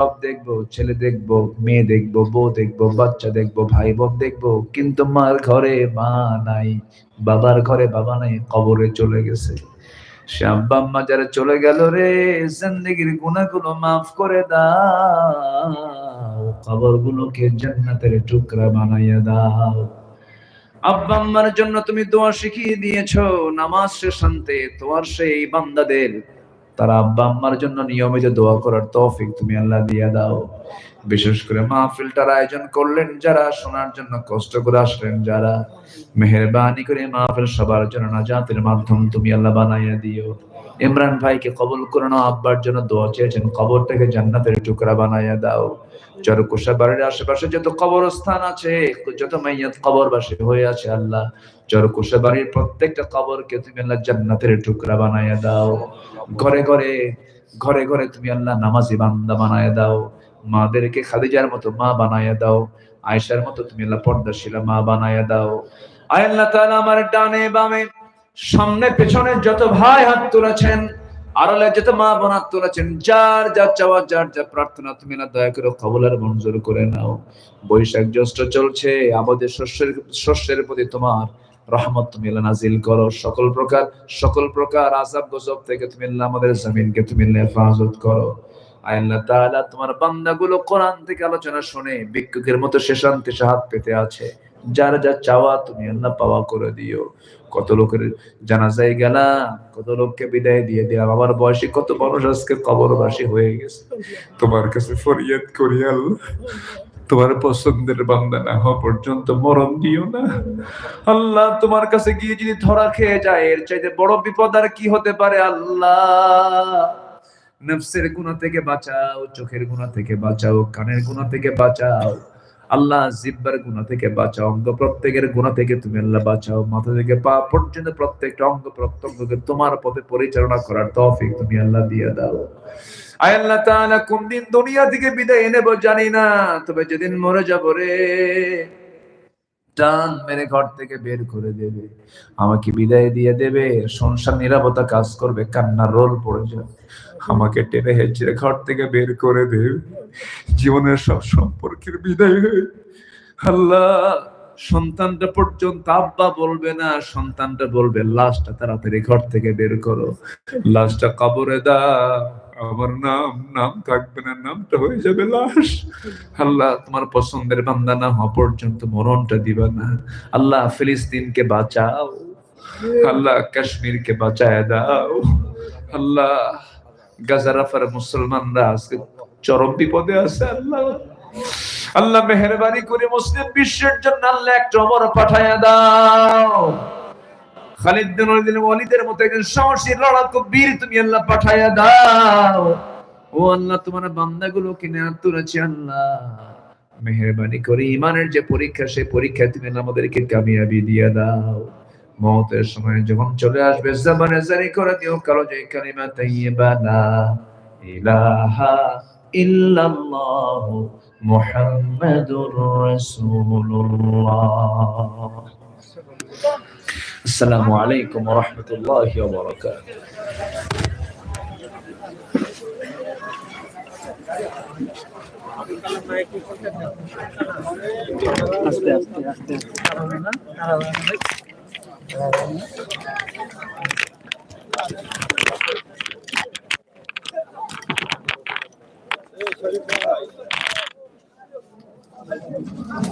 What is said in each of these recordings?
সব দেখব, ছেলে দেখব, মেয়ে দেখব, বউ দেখব, বাচ্চা দেখব, ভাই বোন দেখব, কিন্তু মার ঘরে মা নাই, বাবার ঘরে বাবা নাই, কবরে চলে গেছে। আম্মা যারা চলে গেল রে, জিন্দগির মাফ করে দাও গুলোকে জান্নাতের টুকরা বানাইয়া দাও। জন্য তুমি দোয়া শিখিয়ে দিয়েছ, নামাজ শেষান্তে তোমার সেই বান্দাদের তারা আব্বা আম্মার জন্য নিয়মিত দোয়া করার তৌফিক তুমি আল্লাহ দিয়ে দাও। বিশেষ করে মাহফিলটার আয়োজন করলেন যারা, শোনার জন্য কষ্ট করে আসলেন যারা। মেহরবানি করে মাহফিল সবার জন্য নাজাতের মাধ্যম তুমি আল্লাহ বানাইয়া দিও। ইমরান ভাইকে কবুল করে নাও, আব্বার জন্য দোয়া চেয়েছেন কবরটাকে জান্নাতের টুকরা বানাইয়া দাও। চরকুশা বাড়ির আশেপাশে যত কবরস্থান আছে, যত মাইয়াত কবরবাসী হয়ে আছে আল্লাহ চরকুশা বাড়ির প্রত্যেকটা কবরকে তুমি আল্লাহ জান্নাতের টুকরা বানাইয়া দাও। ঘরে ঘরে ঘরে ঘরে তুমি আল্লাহ নামাজি বান্দা বানায় দাও। মাদেরকে খাদিজার মতো মা বানায় দাও। আয়েশার মতো তুমি আল্লাহ পর্দাশীলা মা বানায় দাও। আয় আল্লাহ আমার ডানে বামে, সামনে পেছনে যত ভাই হাত তুলেছেন, আড়ালে যত মা বোন তুলেছেন, যার যা চাওয়া, যার যা প্রার্থনা তুমি না দয়া করে কবল মঞ্জুর করে নাও। বৈশাখ জ্যৈষ্ঠ চলছে, আমাদের শস্যের শস্যের প্রতি তোমার রহমত তুমি নাজিল করো। সকল প্রকার সকল প্রকার আজাব গজব থেকে তুমি আল্লাহ আমাদের জমিনকে তুমি হেফাজত করো। আল্লাহ তাআলা তোমার বান্দাগুলো কোরআন থেকে আলোচনা শুনে ভিক্ষুকের মতো শেষান্তে হাত পেতে আছে। যার যা চাওয়া তুমি আল্লাহ পাওয়া করে দিও। কত লোকের জানাজায় গেলাম, কত লোককে বিদায় দিয়ে দিলাম। আমার বয়সে কত মানুষ আজকে কবরবাসী হয়ে গেছে। তোমার কাছে ফরিয়াদ করি আল্লাহ। তোমার পছন্দের বান্দা না হওয়া পর্যন্ত মরণ দিও না। আল্লাহ তোমার কাছে গিয়ে যদি ধরা খেয়ে যায়, এর চাইতে বড় বিপদ আর কি হতে পারে আল্লাহ? নফসের গুণা থেকে বাঁচাও, চোখের গুণা থেকে বাঁচাও, কানের গুণা থেকে বাঁচাও। আল্লাহ জিব্বার গুণা থেকে বাঁচাও, অঙ্গ প্রত্যেকের গুণা থেকে তুমি আল্লাহ বাঁচাও। মাথা থেকে পা পর্যন্ত প্রত্যেকটা অঙ্গ প্রত্যঙ্গকে তোমার পথে পরিচালনা করার তফিক তুমি আল্লাহ দিয়ে দাও। আয় আল্লাহ তাআলা কোন দিন দুনিয়া থেকে বিদায় নেব জানি না, তবে যেদিন মরে যাব রে। টান মেরে ঘর থেকে বের করে দেবে। আমাকে বিদায় দিয়ে দেবে, সংসার নিরাপত্তা কাজ করবে, কান্নার রোল পড়ে যাবে। আমাকে টেনে হেঁচড়ে ঘর থেকে বের করে দেবে। জীবনের সব সম্পর্কের বিদায় হয়ে আল্লাহ সন্তানটা পর্যন্ত আব্বা বলবে না, সন্তানটা বলবে, লাশটা তাড়াতাড়ি ঘর থেকে বের করো। লাশটা কবরে দা আমার নাম নাম থাকবে না, নামটা হয়ে যাবে লাশ। আল্লাহ, তোমার পছন্দের বান্দা না হওয়া পর্যন্ত মরণটা দিবা না। আল্লাহ, ফিলিস্তিনকে বাঁচাও। আল্লাহ, কাশ্মীরকে বাঁচায় দাও। আল্লাহ গাজারাফার মুসলমানরা আজকে চরম বিপদে আছে, আল্লাহ। আল্লাহ মেহরবানি করে মুসলিম বিশ্বের জন্য আল্লাহ একটা অমর পাঠায়া দাও। খালিদ বিন ওয়ালিদ ওয়ালিদের মতো একজন সাহসী, লড়াকু বীর তুমি আল্লাহ পাঠায়া দাও। ও আল্লাহ, তোমার আল্লাহ। মেহরবানি করে ইমানের যে পরীক্ষা, সেই পরীক্ষা তুমি আমাদেরকে কামিয়াবি দিয়ে দাও। মতের সময় যখন চলে আসবে জামানে জারি করে দিও, কালো যে কালিমা তাইয়্যিবা লা ইলাহা ইল্লাল্লাহ। মুহাম্মাদুর রাসূলুল্লাহ আসসালামু আলাইকুম ওয়া রাহমাতুল্লাহি ওয়া বারাকাতুহু আস্তে আস্তে আস্তে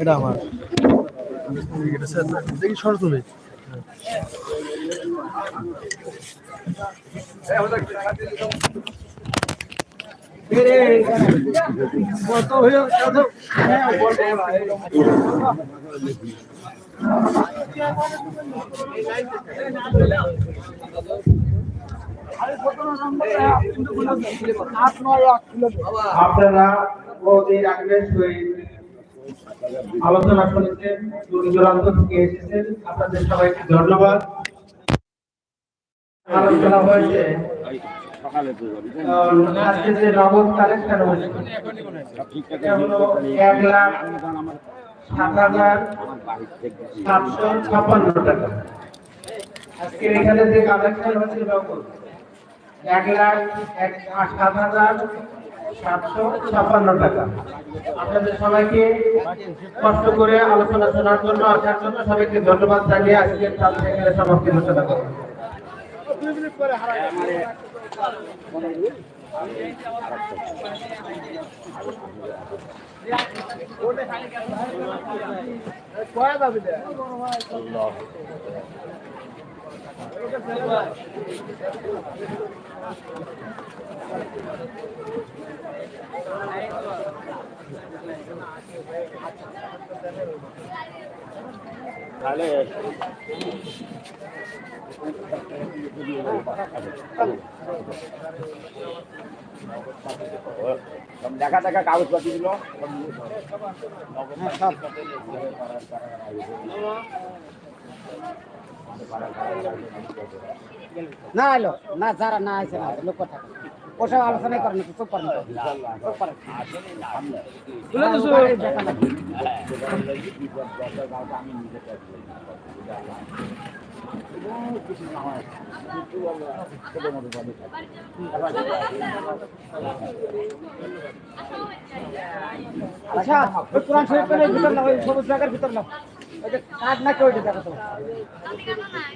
এটা আমার। দেখি সর তুমি। কত হয়ে আপনারা আলোচনা শুনেছেন দূর দূরান্ত থেকে এসেছেন। আপনাদের সবাইকে ধন্যবাদ। আলোচনা হয়েছে আজকে সাতশো টাকা। আজকে এখানে যে কালেকশন হয়েছে এক লাখ এক সাত হাজার সাতশো ছাপ্পান্ন টাকা। আপনাদের সবাইকে কষ্ট করে আলোচনা শোনার জন্য, আসার জন্য সবাইকে ধন্যবাদ জানিয়ে আজকের তাল থেকে সমাপ্তি ঘোষণা করব। দেখা দেখা কাগজপাতি গুলো না এলো। না যারা না আছে না লোক কথা ওসব আলোচনাই করেন চুপ করেন চুপ করেন। আচ্ছা কোরআন শরীফ ভিতর না ওই সবুজ জায়গার ভিতর না ওই যে কাঠ নাকি ওইটা তো।